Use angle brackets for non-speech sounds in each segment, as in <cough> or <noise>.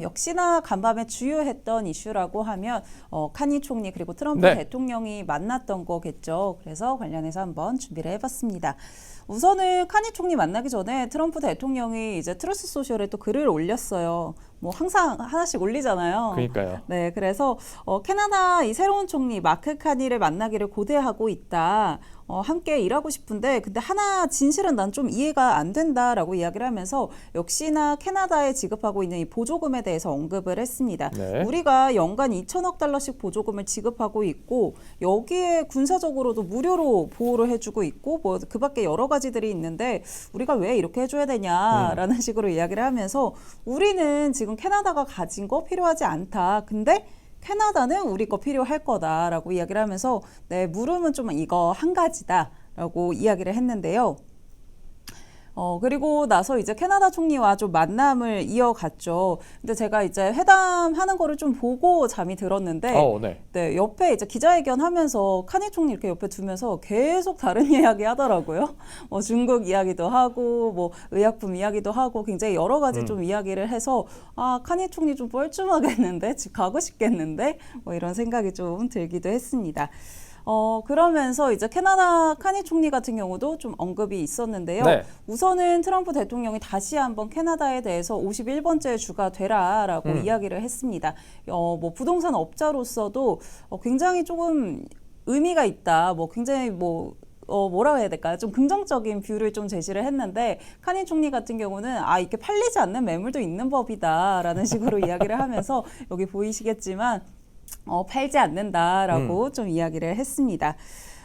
역시나 간밤에 주요했던 이슈라고 하면 어, 카니 총리 그리고 트럼프 네. 대통령이 만났던 거겠죠. 그래서 관련해서 한번 준비를 해봤습니다. 우선은 카니 총리 만나기 전에 트럼프 대통령이 이제 트루스 소셜에 또 글을 올렸어요. 뭐 항상 하나씩 올리잖아요. 그러니까요. 네, 그래서 어, 캐나다 이 새로운 총리 마크 카니를 만나기를 고대하고 있다. 어, 함께 일하고 싶은데 근데 하나 진실은 난 좀 이해가 안 된다라고 이야기를 하면서 역시나 캐나다에 지급하고 있는 이 보조금에 대해서 언급을 했습니다. 네. 우리가 연간 2천억 달러씩 보조금을 지급하고 있고 여기에 군사적으로도 무료로 보호를 해주고 있고 뭐 그밖에 여러 가지들이 있는데 우리가 왜 이렇게 해줘야 되냐라는 식으로 이야기를 하면서 우리는 지금 캐나다가 가진 거 필요하지 않다. 근데 캐나다는 우리 거 필요할 거다라고 이야기를 하면서 네 물음은 좀 이거 한 가지다라고 이야기를 했는데요. 어, 그리고 나서 이제 캐나다 총리와 좀 만남을 이어갔죠. 근데 제가 이제 회담하는 거를 좀 보고 잠이 들었는데, 어, 네. 네, 옆에 이제 기자회견 하면서 카니 총리 이렇게 옆에 두면서 계속 다른 <laughs> 이야기 하더라고요. 뭐 중국 이야기도 하고, 뭐 의약품 이야기도 하고, 굉장히 여러 가지 음. 좀 이야기를 해서, 아, 카니 총리 좀 뻘쭘하겠는데? 집 가고 싶겠는데? 뭐 이런 생각이 좀 들기도 했습니다. 어, 그러면서 이제 캐나다 카니 총리 같은 경우도 좀 언급이 있었는데요. 네. 우선은 트럼프 대통령이 다시 한번 캐나다에 대해서 51번째 주가 되라라고 음. 이야기를 했습니다. 어, 뭐 부동산 업자로서도 어, 굉장히 조금 의미가 있다. 뭐 굉장히 뭐 어, 뭐라고 해야 될까요? 좀 긍정적인 뷰를 좀 제시를 했는데, 카니 총리 같은 경우는, 아, 이렇게 팔리지 않는 매물도 있는 법이다. 라는 식으로 이야기를 하면서, 여기 보이시겠지만, 어, 팔지 않는다라고 좀 이야기를 했습니다.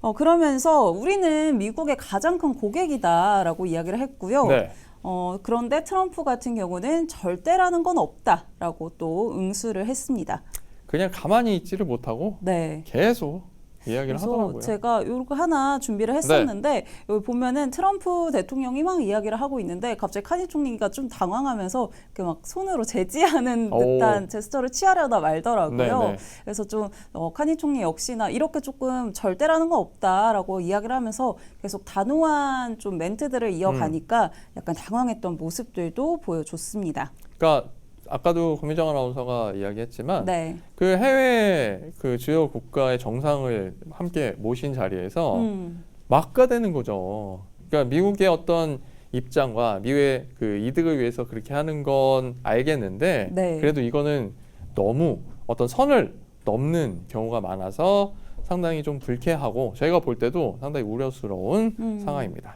어, 그러면서 우리는 미국의 가장 큰 고객이다라고 이야기를 했고요. 네. 어, 그런데 트럼프 같은 경우는 절대라는 건 없다라고 또 응수를 했습니다. 그냥 가만히 있지를 못하고 네. 계속 이야기를 그래서 하더라고요. 제가 요거 하나 준비를 했었는데 여기 보면은 트럼프 대통령이 막 이야기를 하고 있는데 갑자기 카니 총리가 좀 당황하면서 이렇게 막 손으로 제지하는 오. 듯한 제스처를 취하려다 말더라고요. 네네. 그래서 좀 어, 카니 총리 역시나 이렇게 조금 절대라는 건 없다라고 이야기를 하면서 계속 단호한 좀 멘트들을 이어가니까 약간 당황했던 모습들도 보여줬습니다. 그러니까 아까도 권민정 아나운서가 이야기했지만 네. 그 해외 그 주요 국가의 정상을 함께 모신 자리에서 음. 막가되는 거죠. 그러니까 미국의 어떤 입장과 미국의 그 이득을 위해서 그렇게 하는 건 알겠는데 네. 그래도 이거는 너무 어떤 선을 넘는 경우가 많아서 상당히 좀 불쾌하고 저희가 볼 때도 상당히 우려스러운 음. 상황입니다.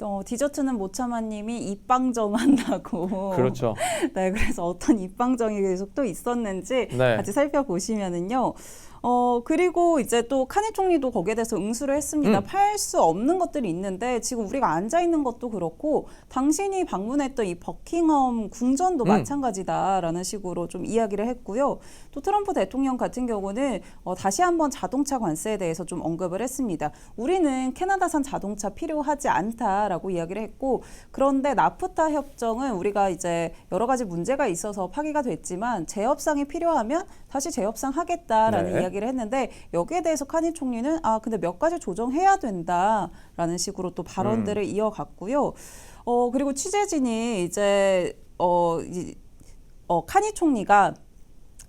어, 디저트는 못 참아님이 입방정 한다고. 그렇죠. <laughs> 네, 그래서 어떤 입방정이 계속 또 있었는지 네. 같이 살펴보시면은요. 어, 그리고 이제 또 카니 총리도 거기에 대해서 응수를 했습니다. 음. 팔수 없는 것들이 있는데 지금 우리가 앉아 있는 것도 그렇고 당신이 방문했던 이 버킹엄 궁전도 음. 마찬가지다라는 식으로 좀 이야기를 했고요. 또 트럼프 대통령 같은 경우는 어, 다시 한번 자동차 관세에 대해서 좀 언급을 했습니다. 우리는 캐나다산 자동차 필요하지 않다라고 이야기를 했고 그런데 나프타 협정은 우리가 이제 여러 가지 문제가 있어서 파기가 됐지만 재협상이 필요하면 다시 재협상 하겠다라는 네. 이야기 를 했는데 여기에 대해서 카니 총리는 아 근데 몇 가지 조정해야 된다라는 식으로 또 발언들을 이어갔고요. 어 그리고 취재진이 이제 어, 이, 어 카니 총리가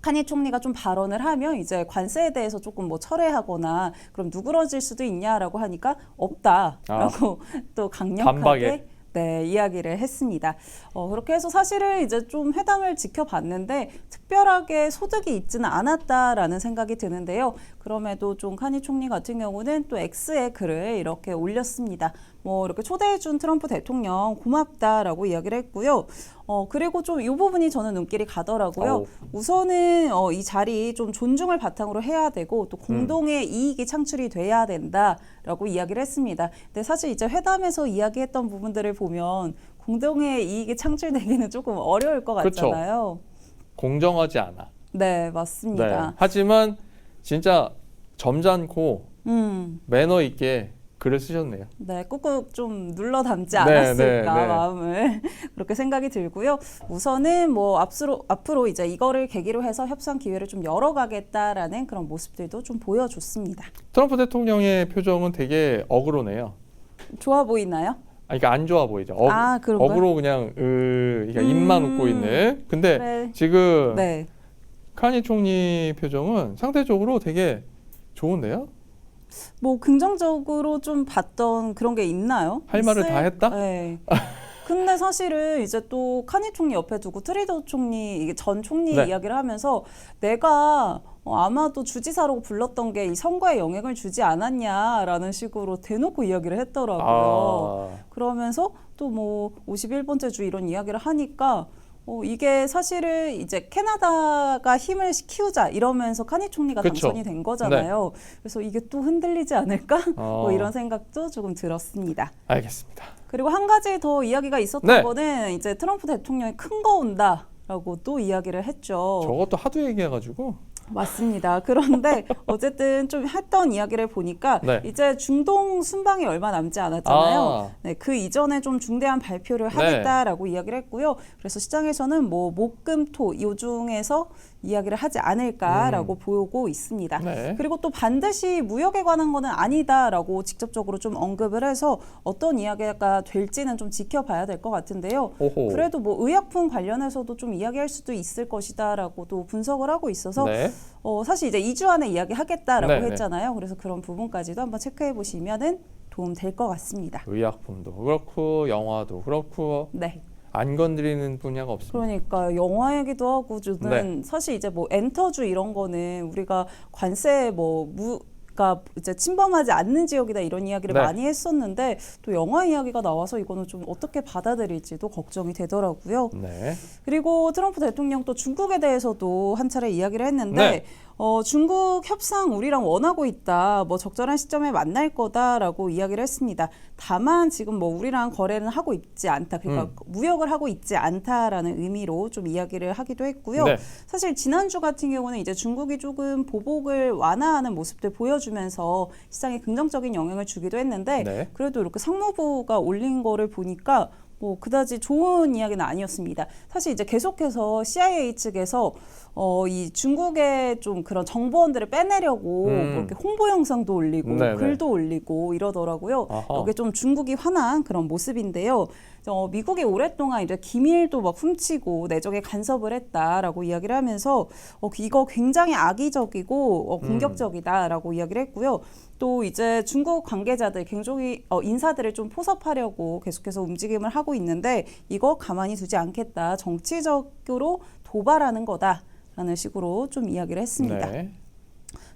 카니 총리가 좀 발언을 하면 이제 관세에 대해서 조금 뭐 철회하거나 그럼 누그러질 수도 있냐라고 하니까 없다라고 <laughs> 또 강력하게 반박에. 네, 이야기를 했습니다. 어, 그렇게 해서 사실은 이제 좀 회담을 지켜봤는데 특별하게 소득이 있지는 않았다라는 생각이 드는데요. 그럼에도 좀 카니 총리 같은 경우는 또 X에 글을 이렇게 올렸습니다. 뭐 이렇게 초대해준 트럼프 대통령 고맙다라고 이야기를 했고요. 어, 그리고 좀 이 부분이 저는 눈길이 가더라고요. 오. 우선은 어, 이 자리 좀 존중을 바탕으로 해야 되고 또 공동의 이익이 창출이 돼야 된다라고 이야기를 했습니다. 근데 사실 이제 회담에서 이야기했던 부분들을 보면 공동의 이익이 창출되기는 조금 어려울 것 그렇죠. 같잖아요. 공정하지 않아. 네, 네. 맞습니다. 하지만 진짜 점잖고 음, 매너 있게 글을 쓰셨네요. 네, 꾹꾹 좀 눌러 담지 네, 않았을까 네, 네. 마음을 <laughs> 그렇게 생각이 들고요. 우선은 뭐 앞으로 앞으로 이제 이거를 계기로 해서 협상 기회를 좀 열어가겠다라는 그런 모습들도 좀 보여줬습니다. 트럼프 대통령의 표정은 되게 어그로네요. 좋아 보이나요? 아, 그러니까 안 좋아 보이죠. 어, 아, 그런가요? 억으로 그냥 으, 그러니까 입만 음. 웃고 있는. 근데 그래. 지금 네. 카니 총리 표정은 상대적으로 되게 좋은데요? 뭐 긍정적으로 좀 봤던 그런 게 있나요? 할 말을 다 했다? 네. <laughs> 근데 사실은 이제 또 카니 총리 옆에 두고 트리더 총리 이게 전 총리 네. 이야기를 하면서 내가 어, 아마도 주지사로 불렀던 게 이 선거에 영향을 주지 않았냐라는 식으로 대놓고 이야기를 했더라고요. 아, 그러면서 또 뭐 51번째 주 이런 이야기를 하니까 어, 이게 사실은 이제 캐나다가 힘을 키우자 이러면서 카니 총리가 그쵸. 네. 당선이 된 거잖아요. 그래서 이게 또 흔들리지 않을까? <laughs> 뭐 어. 이런 생각도 조금 들었습니다. 알겠습니다. 그리고 한 가지 더 이야기가 있었던 네. 거는 이제 트럼프 대통령이 큰 거 온다라고 또 이야기를 했죠. 저것도 하도 얘기해가지고 맞습니다. 그런데 <laughs> 어쨌든 좀 했던 이야기를 보니까 네. 이제 중동 순방이 얼마 남지 않았잖아요. 아. 네, 그 이전에 좀 중대한 발표를 네. 하겠다라고 이야기를 했고요. 그래서 시장에서는 뭐 목금토 이 중에서 이야기를 하지 않을까라고 보고 있습니다. 음. 네. 그리고 또 반드시 무역에 관한 거는 아니다라고 직접적으로 좀 언급을 해서 어떤 이야기가 될지는 좀 지켜봐야 될 것 같은데요. 오호. 그래도 뭐 의약품 관련해서도 좀 이야기할 수도 있을 것이다라고도 분석을 하고 있어서 네. 어, 사실 이제 2주 안에 이야기하겠다라고 네, 네. 했잖아요. 그래서 그런 부분까지도 한번 체크해 보시면은 도움 될 것 같습니다. 의약품도 그렇고 영화도 그렇고 네. 안 건드리는 분야가 없습니다. 그러니까 영화 얘기도 하고 저는 네. 사실 이제 뭐 엔터주 이런 거는 우리가 관세 뭐 무, 가 이제 침범하지 않는 지역이다 이런 이야기를 네. 많이 했었는데 또 영화 이야기가 나와서 이거는 좀 어떻게 받아들일지도 걱정이 되더라고요. 네. 그리고 트럼프 대통령 또 중국에 대해서도 한 차례 이야기를 했는데 네. 어, 중국 협상 우리랑 원하고 있다. 뭐 적절한 시점에 만날 거다라고 이야기를 했습니다. 다만 지금 뭐 우리랑 거래는 하고 있지 않다. 그러니까 음. 무역을 하고 있지 않다라는 의미로 좀 이야기를 하기도 했고요. 네. 사실 지난주 같은 경우는 이제 중국이 조금 보복을 완화하는 모습들 보여 주면서 시장에 긍정적인 영향을 주기도 했는데 네. 그래도 이렇게 상무부가 올린 거를 보니까 뭐 그다지 좋은 이야기는 아니었습니다. 사실 이제 계속해서 CIA 측에서 어, 이 중국의 좀 그런 정보원들을 빼내려고 음. 뭐 이렇게 홍보 영상도 올리고 네네. 글도 올리고 이러더라고요. 아하. 이게 좀 중국이 화난 그런 모습인데요. 어, 미국이 오랫동안 이제 기밀도 막 훔치고 내적에 간섭을 했다라고 이야기를 하면서 어, 이거 굉장히 악의적이고 어, 음. 공격적이다라고 이야기를 했고요. 또 이제 중국 관계자들, 굉장히 어, 인사들을 좀 포섭하려고 계속해서 움직임을 하고 있는데 이거 가만히 두지 않겠다. 정치적으로 도발하는 거다 라는 식으로 좀 이야기를 했습니다. 네.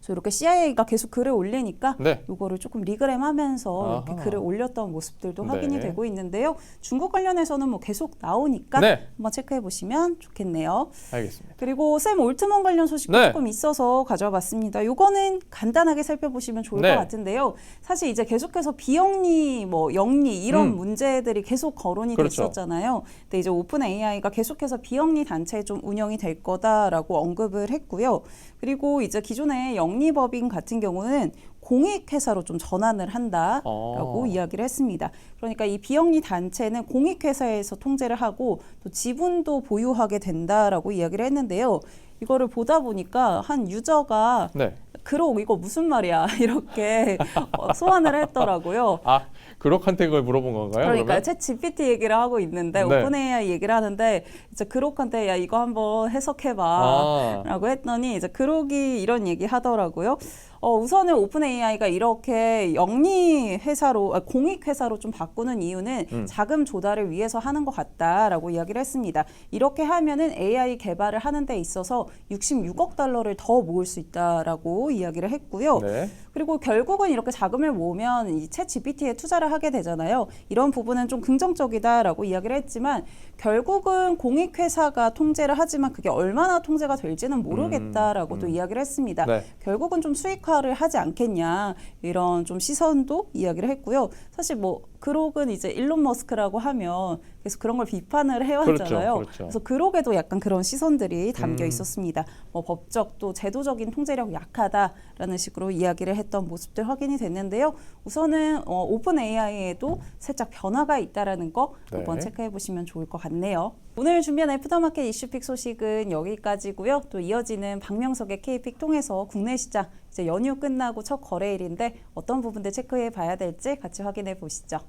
그래서 이렇게 CIA가 계속 글을 올리니까 네. 이거를 조금 리그램 하면서 이렇게 아하. 글을 올렸던 모습들도 네. 확인이 되고 있는데요. 중국 관련해서는 뭐 계속 나오니까 네. 한번 체크해 보시면 좋겠네요. 알겠습니다. 그리고 샘 올트먼 관련 소식도 네. 조금 있어서 가져와 봤습니다. 요거는 간단하게 살펴보시면 좋을 네. 것 같은데요. 사실 이제 계속해서 비영리, 뭐 영리 이런 음. 문제들이 계속 거론이 그렇죠. 됐었잖아요. 근데 이제 오픈 AI가 계속해서 비영리 단체 좀 운영이 될 거다라고 언급을 했고요. 그리고 이제 기존의 영리 법인 같은 경우는 공익회사로 좀 전환을 한다라고 어. 이야기를 했습니다. 그러니까 이 비영리 단체는 공익회사에서 통제를 하고 또 지분도 보유하게 된다라고 이야기를 했는데요. 이거를 보다 보니까 한 유저가 네. 그록 이거 무슨 말이야 <laughs> 이렇게 어, 소환을 했더라고요. 아, 그록한테 그걸 물어본 건가요? 그러니까? 챗 GPT 얘기를 하고 있는데 네. 오픈 AI 얘기를 하는데 이제 그록한테 야 이거 한번 해석해봐. 아. 라고 했더니 이제 그록이 이런 얘기 하더라고요. 어, 우선은 오픈 AI가 이렇게 영리 회사로 아, 공익 회사로 좀 바꾸는 이유는 음. 자금 조달을 위해서 하는 것 같다라고 이야기를 했습니다. 이렇게 하면은 AI 개발을 하는 데 있어서 66억 달러를 더 모을 수 있다라고 이야기를 했고요. 네. 그리고 결국은 이렇게 자금을 모으면 이챗 GPT에 투자를 하게 되잖아요. 이런 부분은 좀 긍정적이다라고 이야기를 했지만 결국은 공익회사가 통제를 하지만 그게 얼마나 통제가 될지는 모르겠다라고도 음, 음. 이야기를 했습니다. 네. 결국은 좀 수익화를 하지 않겠냐 이런 좀 시선도 이야기를 했고요. 사실 뭐 그록은 이제 일론 머스크라고 하면 계속 그런 걸 비판을 해왔잖아요. 그렇죠, 그렇죠. 래서 그록에도 약간 그런 시선들이 담겨 음. 있었습니다. 뭐 법적 또 제도적인 통제력 약하다라는 식으로 이야기를 했던 모습들 확인이 됐는데요. 우선은 어, 오픈 AI에도 살짝 변화가 있다라는 거 네. 한번 체크해 보시면 좋을 것 같네요. 오늘 준비한 애프터마켓 이슈픽 소식은 여기까지고요. 또 이어지는 박명석의 K픽 통해서 국내 시장 이제 연휴 끝나고 첫 거래일인데 어떤 부분들 체크해 봐야 될지 같이 확인해 보시죠.